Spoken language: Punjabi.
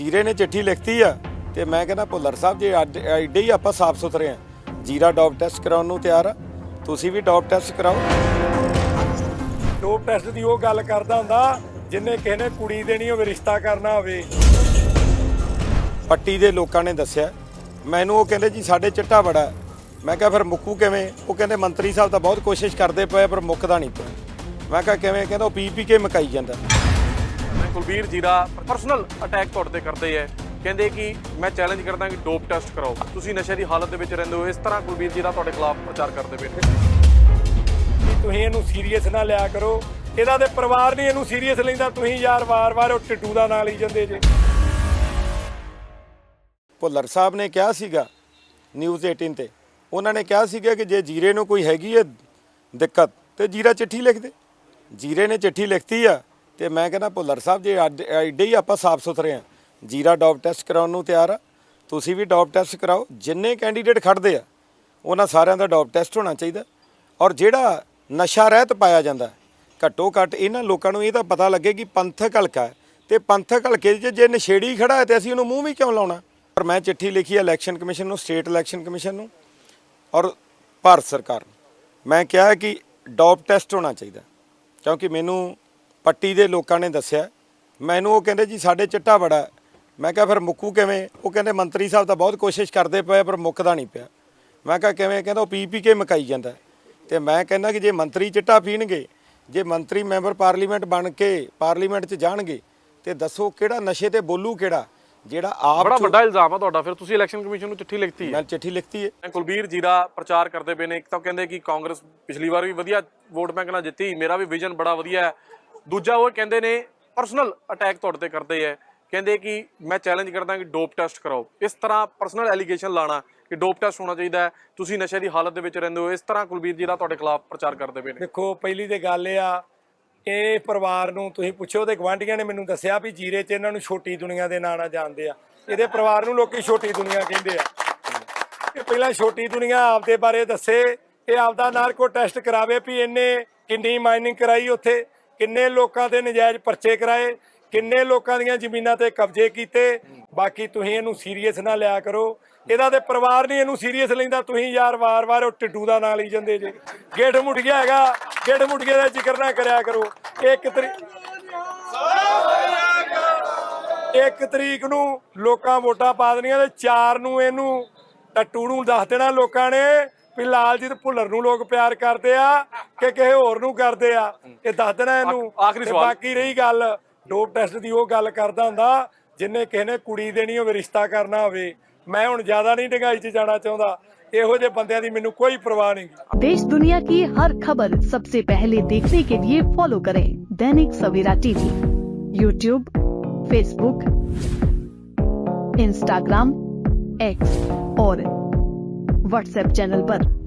ਜੀਰੇ ਨੇ ਚਿੱਠੀ ਲਿਖਤੀ ਆ ਤੇ ਮੈਂ ਕਹਿੰਦਾ ਭੁੱਲਰ ਸਾਹਿਬ ਜੇ ਐਡੇ ਹੀ ਆਪਾਂ ਸਾਫ਼ ਸੁਥਰੇ ਆ ਜੀਰਾ ਡੋਪ ਟੈਸਟ ਕਰਾਉਣ ਨੂੰ ਤਿਆਰ ਆ ਤੁਸੀਂ ਵੀ ਡੋਪ ਟੈਸਟ ਕਰਾਓ। ਡੋਪ ਟੈਸਟ ਦੀ ਉਹ ਗੱਲ ਕਰਦਾ ਹੁੰਦਾ ਜਿੰਨੇ ਕਿਸੇ ਨੇ ਕੁੜੀ ਦੇਣੀ ਹੋਵੇ ਰਿਸ਼ਤਾ ਕਰਨਾ ਹੋਵੇ। ਪੱਟੀ ਦੇ ਲੋਕਾਂ ਨੇ ਦੱਸਿਆ ਮੈਨੂੰ ਉਹ ਕਹਿੰਦੇ ਜੀ ਸਾਡੇ ਚਿੱਟਾ ਬੜਾ। ਮੈਂ ਕਿਹਾ ਫਿਰ ਮੁੱਕੂ ਕਿਵੇਂ? ਉਹ ਕਹਿੰਦੇ ਮੰਤਰੀ ਸਾਹਿਬ ਤਾਂ ਬਹੁਤ ਕੋਸ਼ਿਸ਼ ਕਰਦੇ ਪਏ ਪਰ ਮੁੱਕਦਾ ਨਹੀਂ ਪਿਆ। ਮੈਂ ਕਿਹਾ ਕਿਵੇਂ? ਕਹਿੰਦਾ ਉਹ ਪੀ ਪੀ ਕੇ ਮਕਾਈ ਜਾਂਦਾ। ਕੁਲਬੀਰ ਜੀਰਾ ਪਰਸਨਲ ਅਟੈਕ ਤੁਹਾਡੇ ਤੇ ਕਰਦੇ ਐ ਕਹਿੰਦੇ ਕਿ ਮੈਂ ਚੈਲੰਜ ਕਰਦਾ ਕਿ ਡੋਪ ਟੈਸਟ ਕਰਾਓ। ਤੁਸੀਂ ਨਸ਼ੇ ਦੀ ਹਾਲਤ ਦੇ ਵਿੱਚ ਰਹਿੰਦੇ ਹੋ ਇਸ ਤਰ੍ਹਾਂ ਕੁਲਬੀਰ ਜੀਰਾ ਤੁਹਾਡੇ ਖਿਲਾਫ ਪ੍ਰਚਾਰ ਕਰਦੇ ਨੇ। ਵੀ ਤੁਸੀਂ ਇਹਨੂੰ ਸੀਰੀਅਸ ਨਾ ਲਿਆ ਕਰੋ। ਇਹਦਾ ਤੇ ਪਰਿਵਾਰ ਨਹੀਂ ਇਹਨੂੰ ਸੀਰੀਅਸ ਲੈਂਦਾ। ਤੁਸੀਂ ਯਾਰ ਵਾਰ-ਵਾਰ ਉਹ ਟਿੱਟੂ ਦਾ ਨਾਂ ਲਈ ਜਾਂਦੇ ਜੇ। ਭੁੱਲਰ ਸਾਹਿਬ ਨੇ ਕਿਹਾ ਸੀਗਾ ਨਿਊਜ਼ 18 ਤੇ। ਉਹਨਾਂ ਨੇ ਕਿਹਾ ਸੀਗਾ ਕਿ ਜੇ ਜੀਰੇ ਨੂੰ ਕੋਈ ਹੈਗੀ ਹੈ ਦਿੱਕਤ ਤੇ ਜੀਰਾ ਚਿੱਠੀ ਲਿਖ ਦੇ। ਜੀਰੇ ਨੇ ਚਿੱਠੀ ਲਿਖਤੀ ਆ। ਤੇ ਮੈਂ ਕਹਿੰਦਾ ਭੁੱਲਰ ਸਾਹਿਬ, ਜੇ ਅੱਜ ਐਡੇ ਹੀ ਆਪਾਂ ਸਾਫ਼ ਸੁਥਰੇ ਆ ਜੀਰਾ ਡੋਪ ਟੈਸਟ ਕਰਾਉਣ ਨੂੰ ਤਿਆਰ ਆ, ਤੁਸੀਂ ਵੀ ਡੋਪ ਟੈਸਟ ਕਰਾਓ, ਜਿੰਨੇ ਕੈਂਡੀਡੇਟ ਖੜਦੇ ਆ, ਉਹਨਾਂ ਸਾਰਿਆਂ ਦਾ ਡੋਪ ਟੈਸਟ ਹੋਣਾ ਚਾਹੀਦਾ। ਔਰ ਜਿਹੜਾ ਨਸ਼ਾ ਰਹਿਤ ਪਾਇਆ ਜਾਂਦਾ ਘੱਟੋ ਘੱਟ ਇਹਨਾਂ ਲੋਕਾਂ ਨੂੰ ਇਹ ਤਾਂ ਪਤਾ ਲੱਗੇ ਕਿ ਪੰਥਕ ਹਲਕਾ ਹੈ, ਤੇ ਪੰਥਕ ਹਲਕੇ 'ਚ ਜੇ ਨਸ਼ੇੜੀ ਖੜਾ ਹੈ ਤੇ ਅਸੀਂ ਉਹਨੂੰ ਮੂੰਹ ਵੀ ਕਿਉਂ ਲਾਉਣਾ? ਪਰ ਮੈਂ ਚਿੱਠੀ ਲਿਖੀ ਹੈ ਇਲੈਕਸ਼ਨ ਕਮਿਸ਼ਨ ਨੂੰ, ਸਟੇਟ ਇਲੈਕਸ਼ਨ ਕਮਿਸ਼ਨ ਨੂੰ, ਔਰ ਭਾਰਤ ਸਰਕਾਰ ਨੂੰ। ਮੈਂ ਕਿਹਾ ਕਿ ਡੋਪ ਟੈਸਟ ਹੋਣਾ ਚਾਹੀਦਾ, ਕਿਉਂਕਿ ਮੈਨੂੰ ਪੱਟੀ ਦੇ ਲੋਕਾਂ ਨੇ ਦੱਸਿਆ। ਮੈਨੂੰ ਉਹ ਕਹਿੰਦੇ ਜੀ ਸਾਡੇ ਚਿੱਟਾ ਬੜਾ। ਮੈਂ ਕਿਹਾ ਫਿਰ ਮੁੱਕੂ ਕਿਵੇਂ? ਉਹ ਕਹਿੰਦੇ ਮੰਤਰੀ ਸਾਹਿਬ ਤਾਂ ਬਹੁਤ ਕੋਸ਼ਿਸ਼ ਕਰਦੇ ਪਏ ਪਰ ਮੁੱਕਦਾ ਨਹੀਂ ਪਿਆ। ਮੈਂ ਕਿਹਾ ਕਿਵੇਂ? ਕਹਿੰਦਾ ਉਹ ਪੀ ਪੀ ਕੇ ਮਕਾਈ ਜਾਂਦਾ ਤੇ ਮੈਂ ਕਹਿੰਦਾ ਕਿ ਜੇ ਮੰਤਰੀ ਚਿੱਟਾ ਪੀਣਗੇ ਜੇ ਮੰਤਰੀ ਮੈਂਬਰ ਪਾਰਲੀਮੈਂਟ ਬਣ ਕੇ ਪਾਰਲੀਮੈਂਟ 'ਚ ਜਾਣਗੇ ਤੇ ਦੱਸੋ ਕਿਹੜਾ ਨਸ਼ੇ ਤੇ ਬੋਲੂ ਕਿਹੜਾ ਜਿਹੜਾ ਆਪ ਬੜਾ ਵੱਡਾ ਇਲਜ਼ਾਮ ਆ ਤੁਹਾਡਾ। ਫਿਰ ਤੁਸੀਂ ਇਲੈਕਸ਼ਨ ਕਮਿਸ਼ਨ ਨੂੰ ਚਿੱਠੀ ਲਿਖਤੀ ਹੈ। ਮੈਂ ਚਿੱਠੀ ਲਿਖਤੀ ਹੈ। ਕੁਲਬੀਰ ਜੀਰਾ ਪ੍ਰਚਾਰ ਕਰਦੇ ਪਏ ਨੇ। ਇੱਕ ਤਾਂ ਕਹਿੰਦੇ ਕਿ ਕਾਂਗਰਸ ਪਿਛਲੀ ਵਾਰ ਵੀ ਵਧੀਆ ਵੋਟ ਬੈਂਕ ਨਾਲ ਜਿੱਤੀ। ਮੇਰਾ ਵੀ ਵਿਜ਼ਨ ਬੜਾ ਵਧੀਆ ਹੈ। ਦੂਜਾ ਉਹ ਕਹਿੰਦੇ ਨੇ ਪਰਸਨਲ ਅਟੈਕ ਤੁਹਾਡੇ ਤੇ ਕਰਦੇ ਐ ਕਹਿੰਦੇ ਕਿ ਮੈਂ ਚੈਲੰਜ ਕਰਦਾ ਕਿ ਡੋਪ ਟੈਸਟ ਕਰਾਓ। ਇਸ ਤਰ੍ਹਾਂ ਪਰਸਨਲ ਐਲੀਗੇਸ਼ਨ ਲਾਣਾ ਕਿ ਡੋਪ ਟੈਸਟ ਹੋਣਾ ਚਾਹੀਦਾ ਹੈ। ਤੁਸੀਂ ਨਸ਼ੇ ਦੀ ਹਾਲਤ ਦੇ ਵਿੱਚ ਰਹਿੰਦੇ ਹੋ। ਇਸ ਤਰ੍ਹਾਂ ਕੁਲਬੀਰ ਜੀ ਦਾ ਤੁਹਾਡੇ ਖਿਲਾਫ ਪ੍ਰਚਾਰ ਕਰਦੇ ਪਏ ਨੇ। ਦੇਖੋ, ਪਹਿਲੀ ਤੇ ਗੱਲ ਇਹ ਆ, ਇਹ ਪਰਿਵਾਰ ਨੂੰ ਤੁਸੀਂ ਪੁੱਛੋ, ਤੇ ਗਵਾਂਢੀਆਂ ਨੇ ਮੈਨੂੰ ਦੱਸਿਆ ਵੀ ਜੀਰੇ 'ਚ ਇਹਨਾਂ ਨੂੰ ਛੋਟੀ ਦੁਨੀਆ ਦੇ ਨਾਂ ਨਾਲ ਜਾਣਦੇ ਆ। ਇਹਦੇ ਪਰਿਵਾਰ ਨੂੰ ਲੋਕੀ ਛੋਟੀ ਦੁਨੀਆ ਕਹਿੰਦੇ ਆ। ਇਹ ਪਹਿਲਾਂ ਛੋਟੀ ਦੁਨੀਆ ਆਪਦੇ ਬਾਰੇ ਦੱਸੇ, ਇਹ ਆਪਦਾ ਨਾਰਕੋ ਟੈਸਟ ਕਰਾਵੇ ਵੀ ਇਹਨੇ ਕਿੰਨੀ ਮਾਈਨਿੰਗ ਕਰਾਈ ਉੱਥੇ। ਕਿੰਨੇ ਲੋਕਾਂ ਦੇ ਨਜਾਇਜ਼ ਪਰਚੇ ਕਰਾਏ, ਕਿੰਨੇ ਲੋਕਾਂ ਦੀਆਂ ਜ਼ਮੀਨਾਂ ਤੇ ਕਬਜ਼ੇ ਕੀਤੇ, ਬਾਕੀ ਤੁਸੀਂ ਇਹਨੂੰ ਸੀਰੀਅਸ ਨਾ ਲਿਆ ਕਰੋ। ਇਹਦਾ ਤੇ ਪਰਿਵਾਰ ਨਹੀਂ ਇਹਨੂੰ ਸੀਰੀਅਸ ਲੈਂਦਾ, ਤੁਸੀਂ ਯਾਰ ਵਾਰ-ਵਾਰ ਉਹ ਟਿੱਡੂ ਦਾ ਨਾਂ ਲਈ ਜਾਂਦੇ ਜੇ। ਗੇਠ ਮੁੱਠੀਆ ਹੈਗਾ, ਗੇਠ ਮੁੱਠੀਏ ਦਾ ਜ਼ਿਕਰ ਨਾ ਕਰਿਆ ਕਰੋ। ਇੱਕ ਤਰੀਕ ਇੱਕ ਤਰੀਕ ਨੂੰ ਲੋਕਾਂ ਵੋਟਾਂ ਪਾ ਦੇਣੀਆਂ ਤੇ ਚਾਰ ਨੂੰ ਇਹਨੂੰ ਟੱਟੂ ਨੂੰ ਦੱਸ ਦੇਣਾ ਲੋਕਾਂ ਨੇ। ਵੀ ਲਾਲਜੀਤ ਭੁੱਲਰ ਨੂੰ ਲੋਕ ਪਿਆਰ ਕਰਦੇ ਆ ਕਿ ਕਿਸੇ ਹੋਰ ਨੂੰ ਕਰਦੇ ਆ ਇਹ ਦੱਸ ਦੇਣਾ ਇਹਨੂੰ ਆਖ- ਆਖਰੀ ਤੇ ਸਵਾਲ। ਬਾਕੀ ਰਹੀ ਗੱਲ ਡੋਪ ਟੈਸਟ ਦੀ ਉਹ ਗੱਲ ਕਰਦਾ ਹੁੰਦਾ ਜਿੰਨੇ ਕਿਸੇ ਨੇ ਕੁੜੀ ਦੇਣੀ ਹੋਵੇ ਰਿਸ਼ਤਾ ਕਰਨਾ ਹੋਵੇ ਮੈਂ ਹੁਣ ਜ਼ਿਆਦਾ ਨਹੀਂ ਡੰਗਾਈ 'ਚ ਜਾਣਾ ਚਾਹੁੰਦਾ ਇਹੋ ਜਿਹੇ ਬੰਦਿਆਂ ਦੀ ਮੈਨੂੰ ਕੋਈ ਪਰਵਾਹ ਨਹੀਂ देश दुनिया की हर खबर सबसे पहले देखने के लिए फॉलो करें Dainik Savera TV YouTube Facebook Instagram X और व्हाट्सएप चैनल पर।